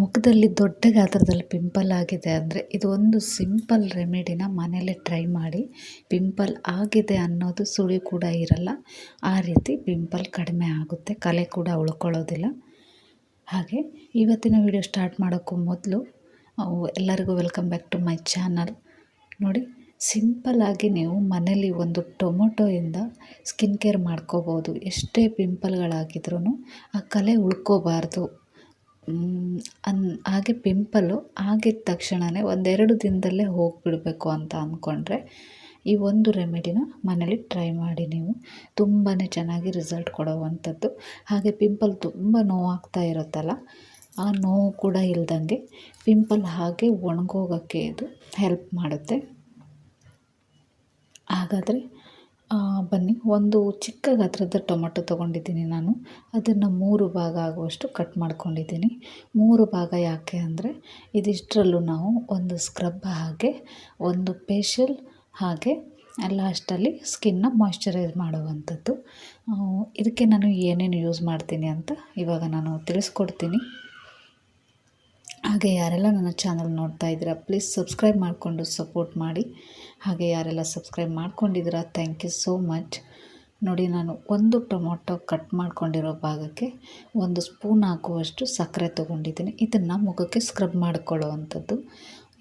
ಮುಖದಲ್ಲಿ ದೊಡ್ಡ ಗಾತ್ರದಲ್ಲಿ ಪಿಂಪಲ್ ಆಗಿದೆ ಅಂದರೆ ಇದು ಒಂದು ಸಿಂಪಲ್ ರೆಮಿಡಿನ ಮನೆಯಲ್ಲೇ ಟ್ರೈ ಮಾಡಿ ಪಿಂಪಲ್ ಆಗಿದೆ ಅನ್ನೋದು ಸುಳಿ ಕೂಡ ಇರಲ್ಲ. ಆ ರೀತಿ ಪಿಂಪಲ್ ಕಡಿಮೆ ಆಗುತ್ತೆ, ಕಲೆ ಕೂಡ ಉಳ್ಕೊಳ್ಳೋದಿಲ್ಲ. ಹಾಗೆ ಇವತ್ತಿನ ವಿಡಿಯೋ ಸ್ಟಾರ್ಟ್ ಮಾಡೋಕ್ಕೂ ಮೊದಲು ಎಲ್ಲರಿಗೂ welcome back to my channel ನೋಡಿ ಸಿಂಪಲ್ಲಾಗಿ ನೀವು ಮನೇಲಿ ಒಂದು ಟೊಮೊಟೊಯಿಂದ ಸ್ಕಿನ್ ಕೇರ್ ಮಾಡ್ಕೋಬೋದು. ಎಷ್ಟೇ ಪಿಂಪಲ್ಗಳಾಗಿದ್ರೂ ಆ ಕಲೆ ಉಳ್ಕೋಬಾರ್ದು. ಅನ್, ಹಾಗೆ ಪಿಂಪಲು ಆಗಿದ ತಕ್ಷಣವೇ ಒಂದೆರಡು ದಿನದಲ್ಲೇ ಹೋಗಿಬಿಡ್ಬೇಕು ಅಂತ ಅಂದ್ಕೊಂಡ್ರೆ ಈ ಒಂದು ರೆಮಿಡಿನ ಮನೇಲಿ ಟ್ರೈ ಮಾಡಿ ನೀವು. ತುಂಬಾ ಚೆನ್ನಾಗಿ ರಿಸಲ್ಟ್ ಕೊಡುವಂಥದ್ದು. ಹಾಗೆ ಪಿಂಪಲ್ ತುಂಬ ನೋವಾಗ್ತಾ ಇರುತ್ತಲ್ಲ, ಆ ನೋವು ಕೂಡ ಇಲ್ದಂಗೆ ಪಿಂಪಲ್ ಹಾಗೆ ಒಣಗೋಗೋಕ್ಕೆ ಇದು ಹೆಲ್ಪ್ ಮಾಡುತ್ತೆ. ಹಾಗಾದರೆ ಬನ್ನಿ. ಒಂದು ಚಿಕ್ಕ ಗಾತ್ರದ ಟೊಮೊಟೊ ತೊಗೊಂಡಿದ್ದೀನಿ ನಾನು. ಅದನ್ನು ಮೂರು ಭಾಗ ಆಗುವಷ್ಟು ಕಟ್ ಮಾಡ್ಕೊಂಡಿದ್ದೀನಿ. ಮೂರು ಭಾಗ ಯಾಕೆ ಅಂದರೆ, ಇದಿಷ್ಟರಲ್ಲೂ ನಾವು ಒಂದು ಸ್ಕ್ರಬ್ ಹಾಗೆ, ಒಂದು ಫೇಶಿಯಲ್ ಹಾಗೆ ಲಾಸ್ಟಲ್ಲಿ ಸ್ಕಿನ್ನ ಮಾಯ್ಶ್ಚರೈಸ್ ಮಾಡುವಂಥದ್ದು. ಇದಕ್ಕೆ ನಾನು ಏನೇನು ಯೂಸ್ ಮಾಡ್ತೀನಿ ಅಂತ ಇವಾಗ ನಾನು ತಿಳಿಸ್ಕೊಡ್ತೀನಿ. ಹಾಗೆ ಯಾರೆಲ್ಲ ನನ್ನ ಚಾನಲ್ ನೋಡ್ತಾ ಇದ್ದೀರಾ ಪ್ಲೀಸ್ ಸಬ್ಸ್ಕ್ರೈಬ್ ಮಾಡಿಕೊಂಡು ಸಪೋರ್ಟ್ ಮಾಡಿ. ಹಾಗೆ ಯಾರೆಲ್ಲ ಸಬ್ಸ್ಕ್ರೈಬ್ ಮಾಡ್ಕೊಂಡಿದ್ದೀರಾ ಥ್ಯಾಂಕ್ ಯು ಸೋ ಮಚ್ ನೋಡಿ, ನಾನು ಒಂದು ಟೊಮೊಟೊ ಕಟ್ ಮಾಡ್ಕೊಂಡಿರೋ ಭಾಗಕ್ಕೆ ಒಂದು ಸ್ಪೂನ್ ಹಾಕುವಷ್ಟು ಸಕ್ಕರೆ ತೊಗೊಂಡಿದ್ದೀನಿ. ಇದನ್ನು ಮುಖಕ್ಕೆ ಸ್ಕ್ರಬ್ ಮಾಡ್ಕೊಳ್ಳೋ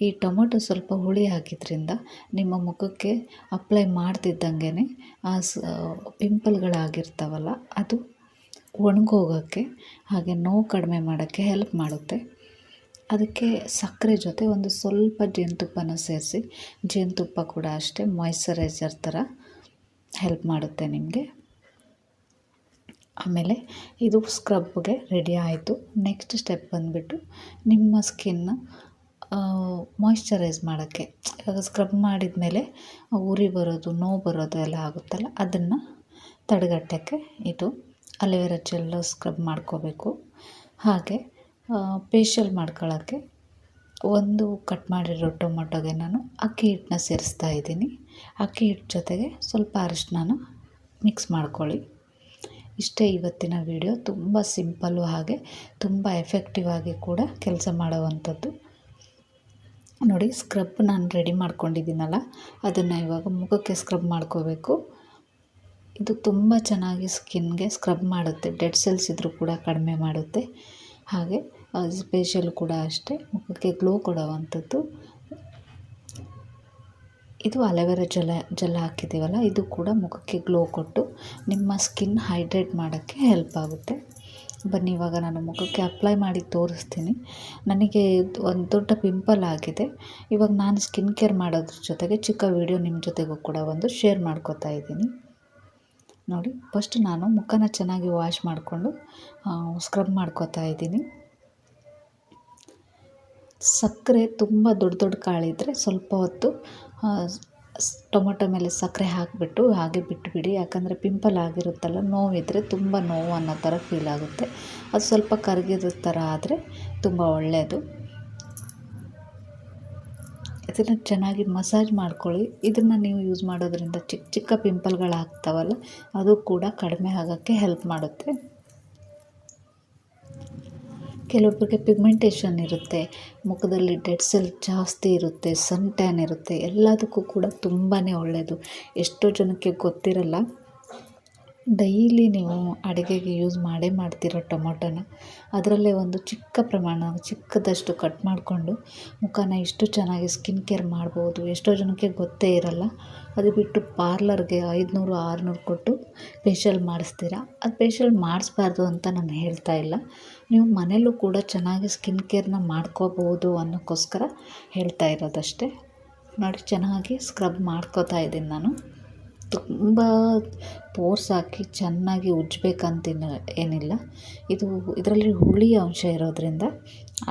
ಈ ಟೊಮೊಟೊ ಸ್ವಲ್ಪ ಹುಳಿ ಹಾಕಿದ್ರಿಂದ ನಿಮ್ಮ ಮುಖಕ್ಕೆ ಅಪ್ಲೈ ಮಾಡ್ತಿದ್ದಂಗೆ ಆ ಸ್ ಪಿಂಪಲ್ಗಳಾಗಿರ್ತಾವಲ್ಲ ಅದು ಒಣಗೋಗೋಕ್ಕೆ ಹಾಗೆ ನೋವು ಕಡಿಮೆ ಮಾಡೋಕ್ಕೆ ಹೆಲ್ಪ್ ಮಾಡುತ್ತೆ. ಅದಕ್ಕೆ ಸಕ್ಕರೆ ಜೊತೆ ಒಂದು ಸ್ವಲ್ಪ ಜೇನುತುಪ್ಪನ ಸೇರಿಸಿ, ಜೇನುತುಪ್ಪ ಕೂಡ ಅಷ್ಟೇ ಮಾಯ್ಶ್ಚರೈಸರ್ ಥರ ಹೆಲ್ಪ್ ಮಾಡುತ್ತೆ ನಿಮಗೆ. ಆಮೇಲೆ ಇದು ಸ್ಕ್ರಬ್ಗೆ ರೆಡಿ ಆಯಿತು. ನೆಕ್ಸ್ಟ್ ಸ್ಟೆಪ್ ಬಂದುಬಿಟ್ಟು ನಿಮ್ಮ ಸ್ಕಿನ್ನ ಮಾಯ್ಶ್ಚರೈಸ್ ಮಾಡೋಕ್ಕೆ. ಇವಾಗ ಸ್ಕ್ರಬ್ ಮಾಡಿದ ಮೇಲೆ ಉರಿ ಬರೋದು, ನೋವು ಬರೋದು ಎಲ್ಲ ಆಗುತ್ತಲ್ಲ, ಅದನ್ನು ತಡೆಗಟ್ಟೋಕ್ಕೆ ಇದು ಅಲೋವೆರಾ ಜೆಲ್ಲು ಸ್ಕ್ರಬ್ ಮಾಡ್ಕೋಬೇಕು. ಹಾಗೆ ಫೇಶಿಯಲ್ ಮಾಡ್ಕೊಳ್ಳೋಕ್ಕೆ ಒಂದು ಕಟ್ ಮಾಡಿರೋ ಟೊಮೊಟೊಗೆ ನಾನು ಅಕ್ಕಿ ಹಿಟ್ಟನ್ನ ಸೇರಿಸ್ತಾ ಇದ್ದೀನಿ. ಅಕ್ಕಿ ಹಿಟ್ಟು ಜೊತೆಗೆ ಸ್ವಲ್ಪ ಅರಿಶಿನ ಮಿಕ್ಸ್ ಮಾಡ್ಕೊಳ್ಳಿ. ಇಷ್ಟೇ ಇವತ್ತಿನ ವಿಡಿಯೋ ತುಂಬ ಸಿಂಪಲ್ಲು ಹಾಗೆ ತುಂಬ ಎಫೆಕ್ಟಿವ್ ಆಗಿ ಕೂಡ ಕೆಲಸ ಮಾಡುವಂಥದ್ದು. ನೋಡಿ ಸ್ಕ್ರಬ್ ನಾನು ರೆಡಿ ಮಾಡ್ಕೊಂಡಿದ್ದೀನಲ್ಲ, ಅದನ್ನು ಇವಾಗ ಮುಖಕ್ಕೆ ಸ್ಕ್ರಬ್ ಮಾಡ್ಕೋಬೇಕು. ಇದು ತುಂಬ ಚೆನ್ನಾಗಿ ಸ್ಕಿನ್ಗೆ ಸ್ಕ್ರಬ್ ಮಾಡುತ್ತೆ. ಡೆಡ್ ಸೆಲ್ಸ್ ಇದ್ದರೂ ಕೂಡ ಕಡಿಮೆ ಮಾಡುತ್ತೆ. ಹಾಗೆ ಸ್ಪೆಷಲ್ ಕೂಡ ಅಷ್ಟೇ. ಮುಖಕ್ಕೆ ಗ್ಲೋ ಕೊಡುವಂಥದ್ದು. ಇದು ಅಲೋವೆರಾ ಜಲ ಜಲ ಹಾಕಿದ್ದೀವಲ್ಲ, ಇದು ಕೂಡ ಮುಖಕ್ಕೆ ಗ್ಲೋ ಕೊಟ್ಟು ನಿಮ್ಮ ಸ್ಕಿನ್ ಹೈಡ್ರೇಟ್ ಮಾಡೋಕ್ಕೆ ಹೆಲ್ಪ್ ಆಗುತ್ತೆ. ಬನ್ನಿ, ಇವಾಗ ನಾನು ಮುಖಕ್ಕೆ ಅಪ್ಲೈ ಮಾಡಿ ತೋರಿಸ್ತೀನಿ. ನನಗೆ ಒಂದು ದೊಡ್ಡ ಪಿಂಪಲ್ ಆಗಿದೆ. ಇವಾಗ ನಾನು ಸ್ಕಿನ್ ಕೇರ್ ಮಾಡೋದ್ರ ಜೊತೆಗೆ ಚಿಕ್ಕ ವಿಡಿಯೋ ನಿಮ್ಮ ಜೊತೆಗೂ ಕೂಡ ಒಂದು ಶೇರ್ ಮಾಡ್ಕೋತಾ ಇದ್ದೀನಿ. ನೋಡಿ ಫಸ್ಟ್ ನಾನು ಮುಖನ ಚೆನ್ನಾಗಿ ವಾಶ್ ಮಾಡಿಕೊಂಡು ಸ್ಕ್ರಬ್ ಮಾಡ್ಕೋತಾ ಇದ್ದೀನಿ. ಸಕ್ಕರೆ ತುಂಬ ದೊಡ್ಡ ದೊಡ್ಡ ಕಾಳಿದ್ದರೆ ಸ್ವಲ್ಪ ಹೊತ್ತು ಟೊಮೊಟೊ ಮೇಲೆ ಸಕ್ಕರೆ ಹಾಕಿಬಿಟ್ಟು ಹಾಗೆ ಬಿಟ್ಟುಬಿಡಿ ಯಾಕಂದರೆ ಪಿಂಪಲ್ ಆಗಿರುತ್ತಲ್ಲ ನೋವಿದ್ದರೆ ತುಂಬ ನೋವು ಅನ್ನೋ ಥರ ಫೀಲ್ ಆಗುತ್ತೆ. ಅದು ಸ್ವಲ್ಪ ಕರಗಿದ ಥರ ಆದರೆ ತುಂಬ ಒಳ್ಳೆಯದು ಇದನ್ನು ಚೆನ್ನಾಗಿ ಮಸಾಜ್ ಮಾಡ್ಕೊಳ್ಳಿ. ಇದನ್ನು ನೀವು ಯೂಸ್ ಮಾಡೋದ್ರಿಂದ ಚಿಕ್ಕ ಚಿಕ್ಕ ಪಿಂಪಲ್ಗಳಾಗ್ತಾವಲ್ಲ, ಅದು ಕೂಡ ಕಡಿಮೆ ಆಗೋಕ್ಕೆ ಹೆಲ್ಪ್ ಮಾಡುತ್ತೆ. ಕೆಲವೊಬ್ಬರಿಗೆ ಪಿಗ್ಮೆಂಟೇಷನ್ ಇರುತ್ತೆ, ಮುಖದಲ್ಲಿ ಡೆಡ್ ಸೆಲ್ ಜಾಸ್ತಿ ಇರುತ್ತೆ ಸನ್ ಟ್ಯಾನ್ ಇರುತ್ತೆ, ಎಲ್ಲದಕ್ಕೂ ಕೂಡ ತುಂಬಾ ಒಳ್ಳೆಯದು ಎಷ್ಟೋ ಜನಕ್ಕೆ ಗೊತ್ತಿರಲ್ಲ ಡೈಲಿ ನೀವು ಅಡುಗೆಗೆ ಯೂಸ್ ಮಾಡೇ ಮಾಡ್ತಿರೋ ಟೊಮೊಟೊನ ಅದರಲ್ಲೇ ಒಂದು ಚಿಕ್ಕ ಪ್ರಮಾಣ, ಚಿಕ್ಕದಷ್ಟು ಕಟ್ ಮಾಡಿಕೊಂಡು ಮುಖನ ಎಷ್ಟು ಚೆನ್ನಾಗಿ ಸ್ಕಿನ್ ಕೇರ್ ಮಾಡ್ಬೋದು. ಎಷ್ಟೋ ಜನಕ್ಕೆ ಗೊತ್ತೇ ಇರಲ್ಲ. ಅದು ಬಿಟ್ಟು ಪಾರ್ಲರ್ಗೆ ಐದುನೂರು, ಆರುನೂರು ಕೊಟ್ಟು ಫೇಶಿಯಲ್ ಮಾಡಿಸ್ತೀರ? ಅದು ಫೇಶಿಯಲ್ ಮಾಡಿಸ್ಬಾರ್ದು ಅಂತ ನಾನು ಹೇಳ್ತಾ ಇಲ್ಲ. ನೀವು ಮನೇಲೂ ಕೂಡ ಚೆನ್ನಾಗಿ ಸ್ಕಿನ್ ಕೇರ್ನ ಮಾಡ್ಕೋಬೋದು ಅನ್ನೋಕ್ಕೋಸ್ಕರ ಹೇಳ್ತಾ ಇರೋದಷ್ಟೇ. ನೋಡಿ, ಚೆನ್ನಾಗಿ ಸ್ಕ್ರಬ್ ಮಾಡ್ಕೋತಾ ಇದ್ದೀನಿ ನಾನು. ತುಂಬ ಪೋರ್ಸ್ ಹಾಕಿ ಚೆನ್ನಾಗಿ ಉಜ್ಜಬೇಕಂತ ಏನಿಲ್ಲ. ಇದು ಇದರಲ್ಲಿ ಹುಳಿ ಅಂಶ ಇರೋದರಿಂದ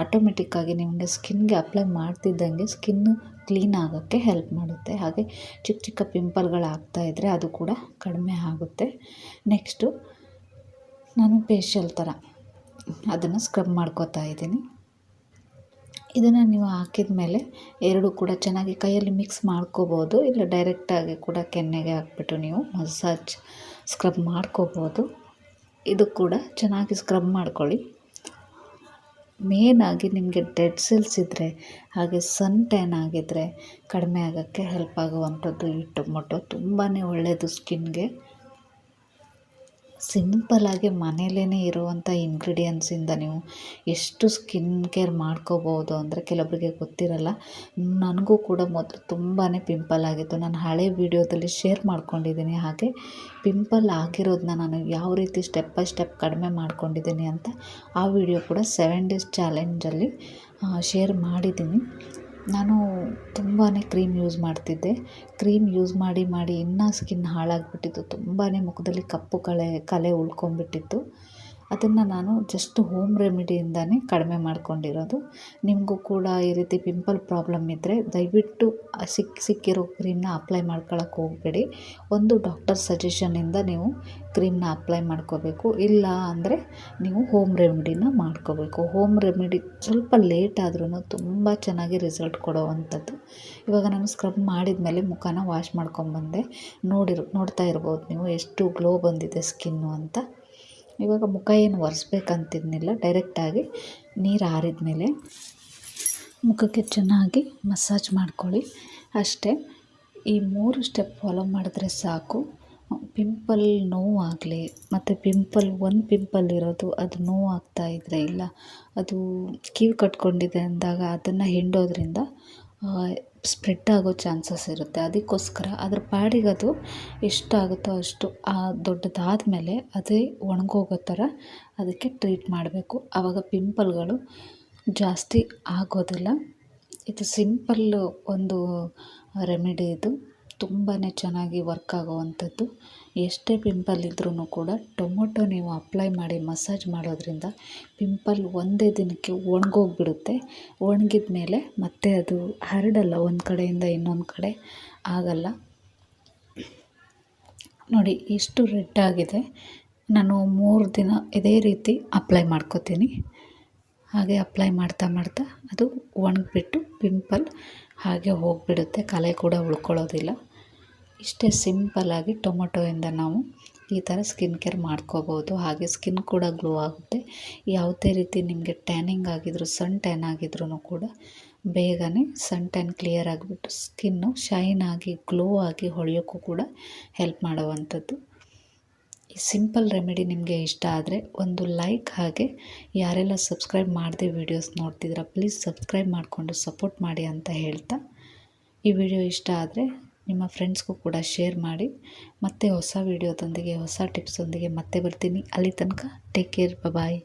ಆಟೋಮೆಟಿಕ್ಕಾಗಿ ನಿಮಗೆ ಸ್ಕಿನ್ಗೆ ಅಪ್ಲೈ ಮಾಡ್ತಿದ್ದಂಗೆ ಸ್ಕಿನ್ನು ಕ್ಲೀನ್ ಆಗೋಕ್ಕೆ ಹೆಲ್ಪ್ ಮಾಡುತ್ತೆ. ಹಾಗೆ ಚಿಕ್ಕ ಚಿಕ್ಕ ಪಿಂಪಲ್ಗಳು ಇದ್ದರೆ ಅದು ಕೂಡ ಕಡಿಮೆ ಆಗುತ್ತೆ. ನೆಕ್ಸ್ಟು ನಾನು ಫೇಶಿಯಲ್ ಥರ ಅದನ್ನು ಸ್ಕ್ರಬ್ ಮಾಡ್ಕೋತಾ ಇದ್ದೀನಿ. ಇದನ್ನು ನೀವು ಹಾಕಿದ ಮೇಲೆ ಎರಡು ಕೂಡ ಚೆನ್ನಾಗಿ ಕೈಯಲ್ಲಿ ಮಿಕ್ಸ್ ಮಾಡ್ಕೋಬೋದು. ಇಲ್ಲ ಡೈರೆಕ್ಟಾಗಿ ಕೂಡ ಕೆನ್ನೆಗೆ ಹಾಕ್ಬಿಟ್ಟು ನೀವು ಮಸಾಜ್ ಸ್ಕ್ರಬ್ ಮಾಡ್ಕೋಬೋದು. ಇದು ಕೂಡ ಚೆನ್ನಾಗಿ ಸ್ಕ್ರಬ್ ಮಾಡ್ಕೊಳ್ಳಿ. ಮೇನಾಗಿ ನಿಮಗೆ ಡೆಡ್ ಸೆಲ್ಸ್ ಇದ್ದರೆ ಹಾಗೆ ಸನ್ ಟ್ಯಾನ್ ಆಗಿದ್ದರೆ ಕಡಿಮೆ ಆಗೋಕ್ಕೆ ಹೆಲ್ಪ್ ಆಗುವಂಥದ್ದು ಈ ಟೊಮೊಟೊ ತುಂಬಾ ಒಳ್ಳೆಯದು ಸ್ಕಿನ್ಗೆ ಸಿಂಪಲಾಗಿ ಮನೆಯಲ್ಲೇ ಇರುವಂಥ ಇನ್ಗ್ರೀಡಿಯೆಂಟ್ಸಿಂದ ನೀವು ಎಷ್ಟು ಸ್ಕಿನ್ ಕೇರ್ ಮಾಡ್ಕೋಬೋದು ಅಂದರೆ ಕೆಲವರಿಗೆ ಗೊತ್ತಿರಲ್ಲ. ನನಗೂ ಕೂಡ ಮೊದಲು ತುಂಬಾ ಪಿಂಪಲ್ ಆಗಿತ್ತು. ನಾನು ಹಳೆ ವೀಡಿಯೋದಲ್ಲಿ ಶೇರ್ ಮಾಡ್ಕೊಂಡಿದ್ದೀನಿ ಹಾಗೆ ಪಿಂಪಲ್ ಆಗಿರೋದನ್ನ ನಾನು ಯಾವ ರೀತಿ ಸ್ಟೆಪ್ ಬೈ ಸ್ಟೆಪ್ ಕಡಿಮೆ ಮಾಡ್ಕೊಂಡಿದ್ದೀನಿ ಅಂತ ಆ ವಿಡಿಯೋ ಕೂಡ ಸೆವೆನ್ ಡೇಸ್ ಚಾಲೆಂಜಲ್ಲಿ ಶೇರ್ ಮಾಡಿದ್ದೀನಿ. ನಾನು ತುಂಬಾ ಕ್ರೀಮ್ ಯೂಸ್ ಮಾಡ್ತಿದ್ದೆ. ಕ್ರೀಮ್ ಯೂಸ್ ಮಾಡಿ ಮಾಡಿ ಇನ್ನೂ ಸ್ಕಿನ್ ಹಾಳಾಗಿಬಿಟ್ಟಿತ್ತು. ತುಂಬಾ ಮುಖದಲ್ಲಿ ಕಪ್ಪು ಕಳೆ, ಕಲೆ ಉಳ್ಕೊಂಬಿಟ್ಟಿತ್ತು ಅದನ್ನು ನಾನು ಜಸ್ಟ್ ಹೋಮ್ ರೆಮಿಡಿಯಿಂದನೇ ಕಡಿಮೆ ಮಾಡಿಕೊಂಡಿರೋದು. ನಿಮಗೂ ಕೂಡ ಈ ರೀತಿ ಪಿಂಪಲ್ ಪ್ರಾಬ್ಲಮ್ ಇದ್ದರೆ ದಯವಿಟ್ಟು ಸಿಕ್ಕ ಸಿಕ್ಕಿರೋ ಕ್ರೀಮ್ನ ಅಪ್ಲೈ ಮಾಡ್ಕೊಳಕ್ಕೆ ಹೋಗಬೇಡಿ. ಒಂದು ಡಾಕ್ಟರ್ ಸಜೆಷನಿಂದ ನೀವು ಕ್ರೀಮ್ನ ಅಪ್ಲೈ ಮಾಡ್ಕೋಬೇಕು. ಇಲ್ಲ ಅಂದರೆ ನೀವು ಹೋಮ್ ರೆಮಿಡಿನ ಮಾಡ್ಕೋಬೇಕು. ಹೋಮ್ ರೆಮಿಡಿ ಸ್ವಲ್ಪ ಲೇಟ್ ಆದ್ರೂ ತುಂಬ ಚೆನ್ನಾಗಿ ರಿಸಲ್ಟ್ ಕೊಡೋವಂಥದ್ದು ಇವಾಗ ನಾನು ಸ್ಕ್ರಬ್ ಮಾಡಿದ ಮೇಲೆ ಮುಖನ ವಾಶ್ ಮಾಡ್ಕೊಂಬಂದೆ. ನೋಡಿರು, ನೋಡ್ತಾ ಇರ್ಬೋದು ನೀವು ಎಷ್ಟು ಗ್ಲೋ ಬಂದಿದೆ ಸ್ಕಿನ್ನು ಅಂತ. ಇವಾಗ ಮುಖ ಏನು ಒರೆಸ್ಬೇಕಂತಿದ್ನಿಲ್ಲ ಡೈರೆಕ್ಟಾಗಿ ನೀರು ಆರಿದ ಮೇಲೆ ಮುಖಕ್ಕೆ ಚೆನ್ನಾಗಿ ಮಸಾಜ್ ಮಾಡ್ಕೊಳ್ಳಿ. ಅಷ್ಟೇ, ಈ ಮೂರು ಸ್ಟೆಪ್ ಫಾಲೋ ಮಾಡಿದ್ರೆ ಸಾಕು. ಪಿಂಪಲ್ ನೋವಾಗಲಿ, ಮತ್ತು ಪಿಂಪಲ್ ಒಂದು ಪಿಂಪಲ್ ಇರೋದು, ಅದು ನೋವಾಗ್ತಾ ಇದ್ದರೆ ಇಲ್ಲ. ಅದು ಕೀವು ಕಟ್ಕೊಂಡಿದೆ ಅಂದಾಗ ಅದನ್ನು ಹಿಂಡೋದ್ರಿಂದ ಸ್ಪ್ರೆಡ್ ಆಗೋ ಚಾನ್ಸಸ್ ಇರುತ್ತೆ. ಅದಕ್ಕೋಸ್ಕರ ಅದ್ರ ಪಾಡಿಗೆ ಅದು ಎಷ್ಟಾಗುತ್ತೋ ಅಷ್ಟು ಆ ದೊಡ್ಡದಾದ ಮೇಲೆ ಅದೇ ಒಣಗೋಗೋ ಥರ ಅದಕ್ಕೆ ಟ್ರೀಟ್ ಮಾಡಬೇಕು. ಆವಾಗ ಪಿಂಪಲ್ಗಳು ಜಾಸ್ತಿ ಆಗೋದಿಲ್ಲ. ಇದು ಸಿಂಪಲ್ಲು ಒಂದು ರೆಮಿಡಿ ಇದು. ತುಂಬಾ ಚೆನ್ನಾಗಿ ವರ್ಕ್ ಆಗುವಂಥದ್ದು. ಎಷ್ಟೇ ಪಿಂಪಲ್ ಇದ್ರೂ ಕೂಡ ಟೊಮೊಟೊ ನೀವು ಅಪ್ಲೈ ಮಾಡಿ ಮಸಾಜ್ ಮಾಡೋದ್ರಿಂದ ಪಿಂಪಲ್ ಒಂದೇ ದಿನಕ್ಕೆ ಒಣಗೋಗ್ಬಿಡುತ್ತೆ. ಒಣಗಿದ ಮೇಲೆ ಮತ್ತೆ ಅದು ಹರಡಲ್ಲ, ಒಂದು ಕಡೆಯಿಂದ ಇನ್ನೊಂದು ಕಡೆ ಆಗಲ್ಲ. ನೋಡಿ, ಇಷ್ಟು ರೆಡ್ ಆಗಿದೆ. ನಾನು ಮೂರು ದಿನ ಇದೇ ರೀತಿ ಅಪ್ಲೈ ಮಾಡ್ಕೋತೀನಿ. ಹಾಗೆ ಅಪ್ಲೈ ಮಾಡ್ತಾ ಮಾಡ್ತಾ ಅದು ಒಣಗಿಬಿಟ್ಟು ಪಿಂಪಲ್ ಹಾಗೆ ಹೋಗಿಬಿಡುತ್ತೆ. ಕಲೆ ಕೂಡ ಉಳ್ಕೊಳ್ಳೋದಿಲ್ಲ. ಇಷ್ಟೇ ಸಿಂಪಲ್ಲಾಗಿ ಟೊಮೊಟೊಯಿಂದ ನಾವು ಈ ಥರ ಸ್ಕಿನ್ ಕೇರ್ ಮಾಡ್ಕೋಬೋದು. ಹಾಗೆ ಸ್ಕಿನ್ ಕೂಡ ಗ್ಲೋ ಆಗುತ್ತೆ. ಯಾವುದೇ ರೀತಿ ನಿಮಗೆ ಟ್ಯಾನಿಂಗ್ ಆಗಿದ್ರು, ಸನ್ ಟ್ಯಾನ್ ಆಗಿದ್ರೂ ಕೂಡ ಬೇಗನೆ ಸನ್ ಟ್ಯಾನ್ ಕ್ಲಿಯರ್ ಆಗಿಬಿಟ್ಟು ಸ್ಕಿನ್ನು ಶೈನ್ ಆಗಿ, ಗ್ಲೋ ಆಗಿ ಹೊಳೆಯೋಕ್ಕೂ ಕೂಡ ಹೆಲ್ಪ್ ಮಾಡುವಂಥದ್ದು. ಈ ಸಿಂಪಲ್ ರೆಮಿಡಿ ನಿಮಗೆ ಇಷ್ಟ ಆದರೆ ಒಂದು ಲೈಕ್ ಹಾಗೆ ಯಾರೆಲ್ಲ ಸಬ್ಸ್ಕ್ರೈಬ್ ಮಾಡಿದೆ ವೀಡಿಯೋಸ್ ನೋಡ್ತಿದ್ದೀರಾ, ಪ್ಲೀಸ್ ಸಬ್ಸ್ಕ್ರೈಬ್ ಮಾಡಿಕೊಂಡು ಸಪೋರ್ಟ್ ಮಾಡಿ ಅಂತ ಹೇಳ್ತಾ ಈ ವಿಡಿಯೋ ಇಷ್ಟ ಆದರೆ ನಿಮ್ಮ ಫ್ರೆಂಡ್ಸ್ಗೂ ಕೂಡ ಶೇರ್ ಮಾಡಿ ಮತ್ತೆ ಹೊಸ ವೀಡಿಯೋದೊಂದಿಗೆ, ಹೊಸ ಟಿಪ್ಸೊಂದಿಗೆ ಮತ್ತೆ ಬರ್ತೀನಿ. ಅಲ್ಲಿ ತನಕ ಟೇಕ್ ಕೇರ್ ಬಾಯ್